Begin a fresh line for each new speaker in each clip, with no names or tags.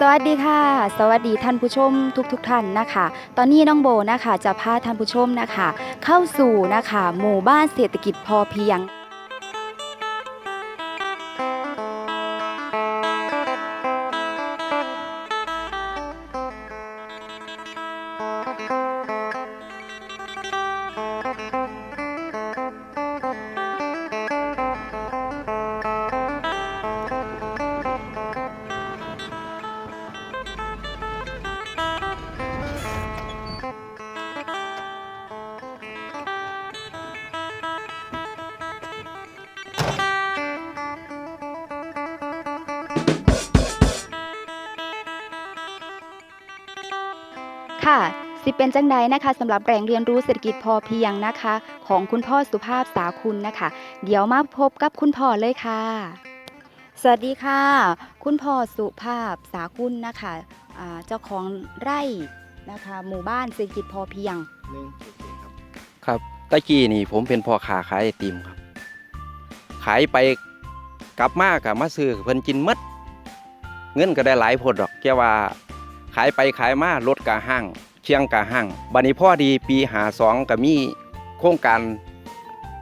สวัสดีค่ะ สวัสดีท่านผู้ชมทุกๆทท่านนะคะ ตอนนี้น้องโบนะคะจะพาท่านผู้ชมนะคะ เข้าสู่นะคะ หมู่บ้านเศรษฐกิจพอเพียง ค่ะ สิเป็นจังใดนะคะสำหรับแรงเรียนรู้เศรษฐกิจพอเพียงนะคะ ของคุณพ่อสุภาพสาคุณนะคะ เดี๋ยวมาพบกับคุณพ่อเลยค่ะ สวัสดีค่ะ คุณพ่อสุภาพสาคุณนะคะอ่าเจ้าของไร่นะคะ หมู่บ้านเศรษฐกิจพอเพียง
หนึ่งโอเคครับ
ครับตะกี้นี่ผมเป็นพ่อค้าขายไอติมครับ ขายไปกลับมากับมาซื้อเพิ่นกินหมดเงินก็ได้หลายพดดอกแค่ว่า ขายไปขายมารถกะห้างเชียงกะห้างบัดนี้พ่อดีปีหาสองก็มีโครงการ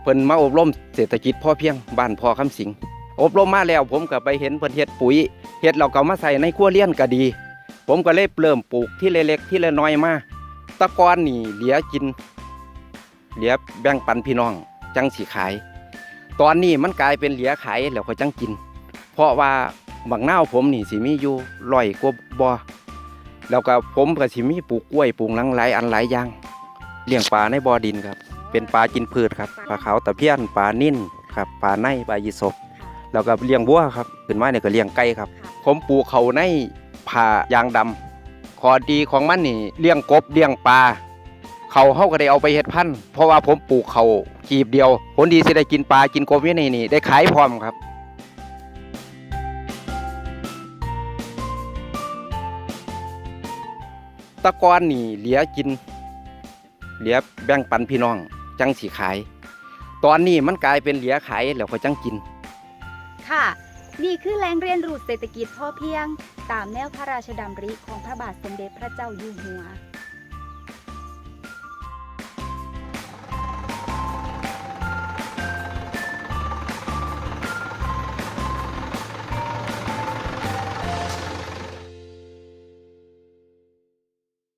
เพิ่นมาอบรมเศรษฐกิจพ่อเพียงบ้านพ่อคำสิงอบรมมาแล้วผมก็ไปเห็นเพิ่นเฮ็ดปุ๋ยเฮ็ดเราก็มาใส่ในครัวเรือนก็ดี ผมก็เลยเริ่มปลูกที่เล็กๆที่ละน้อยมาตะกอนนี่เหลือกิน เหลือแบ่งปันพี่น้องจังสิขาย ตอนนี้มันกลายเป็นเหลือขายแล้วก็จังกิน เพราะว่าบักนาผมนี่สิมีอยู่ร้อยกว่าบ่อ แล้วก็ผมก็สิมีปลูกกล้วยปลูกหลังหลายอันหลายอย่างเลี้ยงปลาในบ่อดินครับ เป็นปลากินพืชครับปลาขาวตะเพียนปลานิ่นครับปลาในปลายีสบแล้วก็เลี้ยงวัวครับขึ้นมาเนี่ยก็เลี้ยงไก่ครับ ผมปลูกเขาในผ่ายางดำข้อดีของมันนี่เลี้ยงกบเลี้ยงปลาเขาเฮาก็ได้เอาไปเฮ็ดพันธุ์เพราะว่าผมปลูกเขากีบเดียวผลดีสิได้กินปลากินกบอยู่ในนี่ได้ขายพร้อมครับ ตะกอนนี่เหลียกิน เหลียแบ่งปันพี่น้อง จังสีขาย ตอนนี้มันกลายเป็นเหลียขายแล้วก็จังกิน
ค่ะ นี่คือแรงเรียนรู้เศรษฐกิจพอเพียง ตามแนวพระราชดำริของพระบาทสมเด็จพระเจ้าอยู่หัว